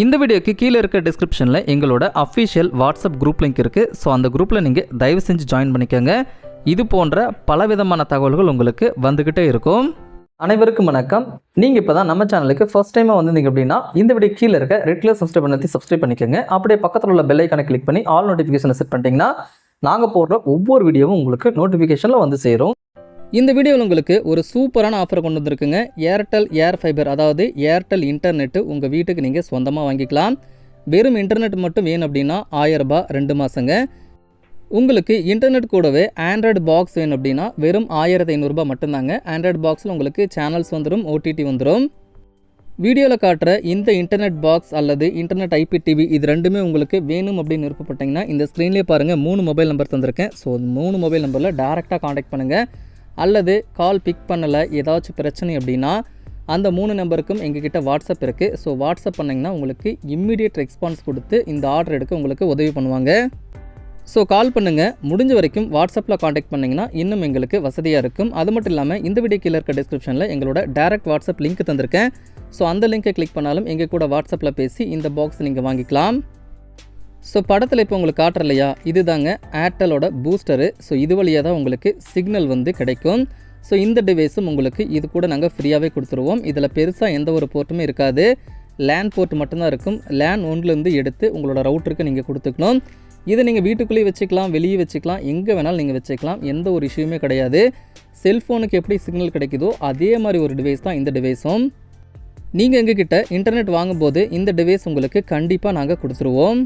இந்த வீடியோக்கு கீழே இருக்க டிஸ்கிரிப்ஷனில் எங்களோட அஃபிஷியல் வாட்ஸ்அப் குரூப் லிங்க் இருக்குது ஸோ அந்த குரூப்பில் நீங்கள் தயவு செஞ்சு ஜாயின் பண்ணிக்கோங்க. இது போன்ற பலவிதமான தகவல்கள் உங்களுக்கு வந்துக்கிட்டே இருக்கும். அனைவருக்கும் வணக்கம். நீங்கள் இப்போ தான் நம்ம சேனலுக்கு ஃபர்ஸ்ட் டைமாக வந்திருந்தீங்க அப்படின்னா இந்த வீடியோ கீழே இருக்க ரெட் கலர் சப்ஸ்கிரைப் பண்ணி சப்ஸ்கிரைப் பண்ணிக்கோங்க. அப்படியே பக்கத்தில் உள்ள பெல் ஐக்கானை கிளிக் பண்ணி ஆல் நோட்டிஃபிகேஷனை செட் பண்ணிட்டீங்கன்னா நாங்கள் போடுற ஒவ்வொரு வீடியோவும் உங்களுக்கு நோட்டிஃபிகேஷனில் வந்து சேரும். இந்த வீடியோவில் உங்களுக்கு ஒரு சூப்பரான ஆஃபர் கொண்டு வந்திருக்குங்க. ஏர்டெல் ஏர் ஃபைபர் அதாவது ஏர்டெல் இன்டர்நெட்டு உங்கள் வீட்டுக்கு நீங்கள் சொந்தமாக வாங்கிக்கலாம். வெறும் இன்டர்நெட் மட்டும் வேணும் அப்படின்னா ஆயரரூபா ரெண்டு மாதங்க உங்களுக்கு இன்டர்நெட் கூடவே ஆண்ட்ராய்டு பாக்ஸ் வேணும் அப்படின்னா வெறும் ஆயிரத்தி ஐநூறுரூபா மட்டும்தாங்க. ஆண்ட்ராய்டு பாக்ஸில் உங்களுக்கு சேனல்ஸ் வந்துடும் ஓடிடி வந்துடும் வீடியோவில் காட்டுற இந்த இன்டர்நெட் பாக்ஸ் அல்லது இன்டர்நெட் ஐபி டிவி இது ரெண்டுமே உங்களுக்கு வேணும் அப்படின்னு விருப்பப்பட்டீங்கன்னா இந்த ஸ்க்ரீன்லேயே பாருங்கள் மூணு மொபைல் நம்பர் தந்திருக்கேன். ஸோ மூணு மொபைல் நம்பரில் டேரெக்டாக காண்டாக்ட் பண்ணுங்கள் அல்லது கால் பிக் பண்ணலை ஏதாச்சும் பிரச்சனை அப்படின்னா அந்த மூணு நம்பருக்கும் எங்ககிட்ட வாட்ஸ்அப் இருக்குது ஸோ வாட்ஸ்அப் பண்ணிங்கன்னா உங்களுக்கு இம்மிடியட் ரெஸ்பான்ஸ் கொடுத்து இந்த ஆர்டர் எடுக்க உங்களுக்கு உதவி பண்ணுவாங்க. ஸோ கால் பண்ணுங்கள் முடிஞ்ச வரைக்கும் வாட்ஸ்அப்பில் காண்டாக்ட் பண்ணிங்கன்னா இன்னும் எங்களுக்கு வசதியாக இருக்கும். அது மட்டும் இல்லாமல் இந்த வீடியோ கீழே இருக்க டிஸ்கிரிப்ஷனில் எங்களோட டேரக்ட் வாட்ஸ்அப் லிங்க் தந்திருக்கேன். ஸோ அந்த லிங்கை கிளிக் பண்ணாலும் எங்கள் கூட வாட்ஸ்அப்பில் பேசி இந்த பாக்ஸ் நீங்கள் வாங்கிக்கலாம். ஸோ படத்தில் இப்போ உங்களுக்கு காட்டுற இல்லையா? இது தாங்க ஏர்டெலோட பூஸ்டரு ஸோ இது வழியாக தான் உங்களுக்கு சிக்னல் வந்து கிடைக்கும். ஸோ இந்த டிவைஸும் உங்களுக்கு இது கூட நாங்கள் ஃப்ரீயாகவே கொடுத்துருவோம். இதில் பெருசாக எந்த ஒரு போர்ட்டுமே இருக்காது. லேண்ட் போர்ட் மட்டும்தான் இருக்கும். லேண்ட் ஒன்றுலேருந்து எடுத்து உங்களோட ரவுட்டருக்கு நீங்கள் கொடுத்துக்கணும். இதை நீங்கள் வீட்டுக்குள்ளேயே வச்சுக்கலாம் வெளியே வச்சுக்கலாம் எங்கே வேணாலும் நீங்கள் வச்சுக்கலாம் எந்த ஒரு இஷ்யூமே கிடையாது. செல்ஃபோனுக்கு எப்படி சிக்னல் கிடைக்குதோ அதே மாதிரி ஒரு டிவைஸ் தான் இந்த டிவைஸும் நீங்கள் எங்ககிட்ட இன்டர்நெட் வாங்கும்போது இந்த டிவைஸ் உங்களுக்கு கண்டிப்பாக நாங்கள் கொடுத்துருவோம்.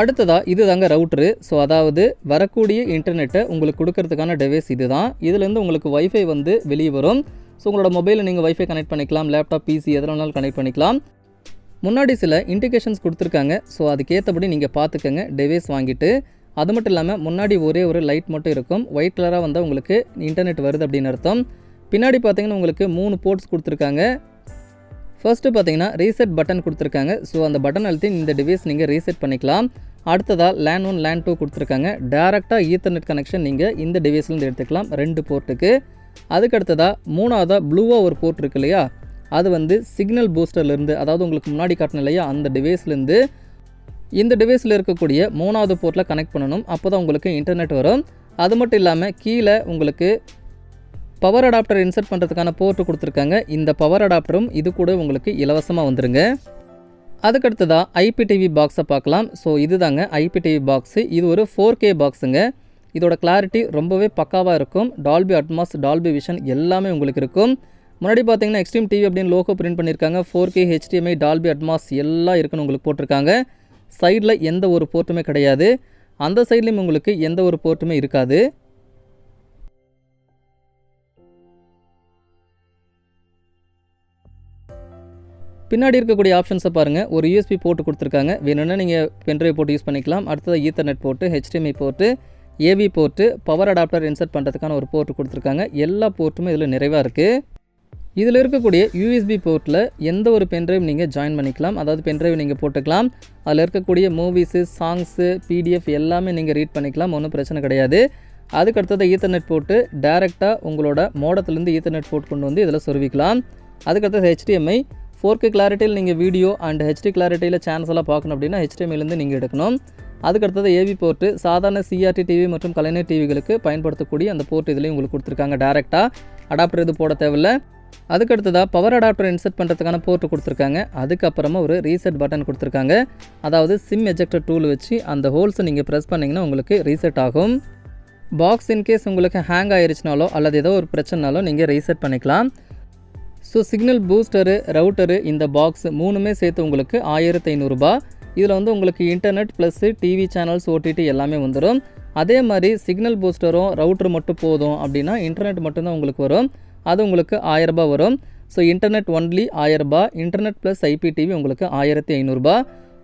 அடுத்ததாக இது தாங்க ரவுட்ரு ஸோ அதாவது வரக்கூடிய இன்டர்நெட்டை உங்களுக்கு கொடுக்கறதுக்கான டிவைஸ் இது தான் இதுலேருந்து உங்களுக்கு வைஃபை வந்து வெளியே வரும். ஸோ உங்களோட மொபைலில் நீங்கள் வைஃபை கனெக்ட் பண்ணிக்கலாம். லேப்டாப் பிசி எதனாலும் கனெக்ட் பண்ணிக்கலாம். முன்னாடி சில இண்டிகேஷன்ஸ் கொடுத்துருக்காங்க. ஸோ அதுக்கேற்றபடி நீங்கள் பார்த்துக்கங்க. டிவைஸ் வாங்கிட்டு அது மட்டும் இல்லாமல் முன்னாடி ஒரே ஒரு லைட் மட்டும் இருக்கும். ஒயிட் கலராக வந்தால் உங்களுக்கு இன்டர்நெட் வருது அப்படின்னு அர்த்தம். பின்னாடி பார்த்தீங்கன்னா உங்களுக்கு மூணு போர்ட்ஸ் கொடுத்துருக்காங்க. ஃபர்ஸ்ட்டு பார்த்தீங்கன்னா ரீசெட் பட்டன் கொடுத்துருக்காங்க. ஸோ அந்த பட்டன் அழுத்தி இந்த டிவைஸ் நீங்கள் ரீசெட் பண்ணிக்கலாம். அடுத்ததாக லேண்ட் ஒன் லேண்ட் டூ கொடுத்துருக்காங்க. டேரெக்டாக ஈத்தர்நெட் கனெக்ஷன் நீங்கள் இந்த டிவைஸ்லேருந்து எடுத்துக்கலாம். ரெண்டு போர்ட்டுக்கு அதுக்கு அடுத்ததாக மூணாவதாக ப்ளூவாக ஒரு போர்ட் இருக்கு இல்லையா? அது வந்து சிக்னல் பூஸ்டர்லேருந்து அதாவது உங்களுக்கு முன்னாடி காட்டின இல்லையா? அந்த டிவைஸ்லேருந்து இந்த டிவைஸில் இருக்கக்கூடிய மூணாவது போர்ட்டில் கனெக்ட் பண்ணணும். அப்போ தான் உங்களுக்கு இன்டர்நெட் வரும். அது மட்டும் இல்லாமல் கீழே உங்களுக்கு பவர் அடாப்டர் இன்சர்ட் பண்ணுறதுக்கான போர்ட்டு கொடுத்துருக்காங்க. இந்த பவர் அடாப்டரும் இது கூட உங்களுக்கு இலவசமாக வந்துருங்க. அதுக்கடுத்ததாக ஐபிடிவி பாக்ஸை பார்க்கலாம். ஸோ இது தாங்க ஐபிடிவி பாக்ஸு இது ஒரு ஃபோர் கே பாக்ஸுங்க இதோட கிளாரிட்டி ரொம்பவே பக்காவாக இருக்கும். டால்பி அட்மாஸ் டால்பி விஷன் எல்லாமே உங்களுக்கு இருக்கும். முன்னாடி பார்த்தீங்கன்னா எக்ஸ்ட்ரீம் டிவி அப்படின்னு லோகோ பிரிண்ட் பண்ணியிருக்காங்க. Four K HDMI Dolby Atmos எல்லாம் இருக்குன்னு உங்களுக்கு போட்டிருக்காங்க. சைடில் எந்த ஒரு போர்ட்டுமே கிடையாது. அந்த சைட்லேயும் உங்களுக்கு எந்த ஒரு போர்ட்டுமே இருக்காது. பின்னாடி இருக்கக்கூடிய ஆப்ஷன்ஸை பாருங்கள் ஒரு யூஎஸ்பி போட்டு கொடுத்துருக்காங்க. வேணும்னா நீங்கள் பென்ட்ரைவ் போட்டு யூஸ் பண்ணிக்கலாம். அடுத்தது ஈத்தர்நெட் போட்டு ஹெச்டிஎம்ஐ போட்டு AV port power adapter insert பண்ணுறதுக்கான ஒரு போர்ட்டு கொடுத்துருக்காங்க. எல்லா போர்ட்டுமே இதில் நிறைவாக இருக்குது இதில் இருக்கக்கூடிய யூஎஸ்பி போர்ட்டில் எந்த ஒரு பென்ட்ரைவ் நீங்கள் ஜாயின் பண்ணிக்கலாம். அதாவது பென்ட்ரைவ் நீங்கள் போட்டுக்கலாம். அதில் இருக்கக்கூடிய மூவிஸு சாங்ஸு பிடிஎஃப் எல்லாமே நீங்கள் ரீட் பண்ணிக்கலாம். ஒன்றும் பிரச்சனை கிடையாது. அதுக்கு அடுத்தது ஈத்தர்நெட் போட்டு டேரெக்டாக உங்களோட மோடத்துலேருந்து ஈத்தர்நெட் போட்டு கொண்டு வந்து இதில் சொருவிக்கலாம். அதுக்கடுத்தது ஹெச்டிஎம்ஐ ஃபோர் கே கிளாரிட்டியில் நீங்கள் வீடியோ அண்ட் ஹெச்டி கிளாரிட்டியில் சேனல்ஸ் எல்லாம் பார்க்கணும் அப்படின்னா ஹெச்டிஎம்ஐலேருந்து நீங்கள் எடுக்கணும். அதுக்கடுத்தது ஏவி போர்ட்டு சாதாரண சிஆர்டி டிவி மற்றும் கலைஞர் டிவிகளுக்கு பயன்படுத்தக்கூடிய அந்த போர்ட் இதுலேயும் உங்களுக்கு கொடுத்துருக்காங்க டேரெக்டாக அடாப்டர் இது போட தேவையில்ல. அதுக்கடுத்ததாக பவர் அடாப்டர் இன்சர்ட் பண்ணுறதுக்கான போர்ட்டு கொடுத்துருக்காங்க. அதுக்கப்புறமா ஒரு ரீசெட் பட்டன் கொடுத்துருக்காங்க. அதாவது சிம் எஜெக்டர் டூல் வச்சு அந்த ஹோல்ஸை நீங்கள் ப்ரெஸ் பண்ணிங்கன்னா உங்களுக்கு ரீசெட் ஆகும். பாக்ஸ் இன்கேஸ் உங்களுக்கு ஹேங் ஆயிருச்சுனாலோ அல்லது ஏதோ ஒரு பிரச்சனைனாலோ நீங்கள் ரீசெட் பண்ணிக்கலாம். ஸோ சிக்னல் பூஸ்டரு ரவுட்டரு இந்த பாக்ஸ் மூணுமே சேர்த்து உங்களுக்கு ஆயிரத்தி ஐநூறுரூபா இதில் வந்து உங்களுக்கு internet plus TV channels OTT எல்லாமே வந்துடும் அதே மாதிரி சிக்னல் பூஸ்டரும் ரவுட்டர் மட்டும் போதும் அப்படின்னா இன்டர்நெட் மட்டும்தான் உங்களுக்கு வரும். அது உங்களுக்கு ஆயரரூபா வரும். ஸோ இன்டர்நெட் ஒன்லி ஆயரரூபா இன்டர்நெட் ப்ளஸ் ஐபிடிவி உங்களுக்கு ஆயிரத்தி ஐநூறுரூபா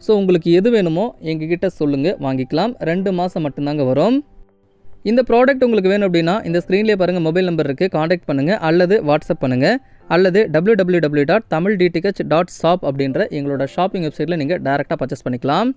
ஸோ உங்களுக்கு எது வேணுமோ எங்ககிட்ட சொல்லுங்கள் வாங்கிக்கலாம். ரெண்டு மாதம் மட்டும்தாங்க வரும். இந்த ப்ராடக்ட் உங்களுக்கு வேணும் அப்படின்னா இந்த ஸ்க்ரீன்லேயே பாருங்கள் மொபைல் நம்பர் இருக்குது காண்டாக்ட் பண்ணுங்கள் அல்லது வாட்ஸ்அப் பண்ணுங்கள் அல்லது www.tamildtk.shop டாட் டாட் ஷாப் அப்படின்ற எங்களோட ஷாப்பிங் வெப்சைட்டில் நீங்கள் டேரெக்டாக பர்ச்சேஸ் பண்ணிக்கலாம்.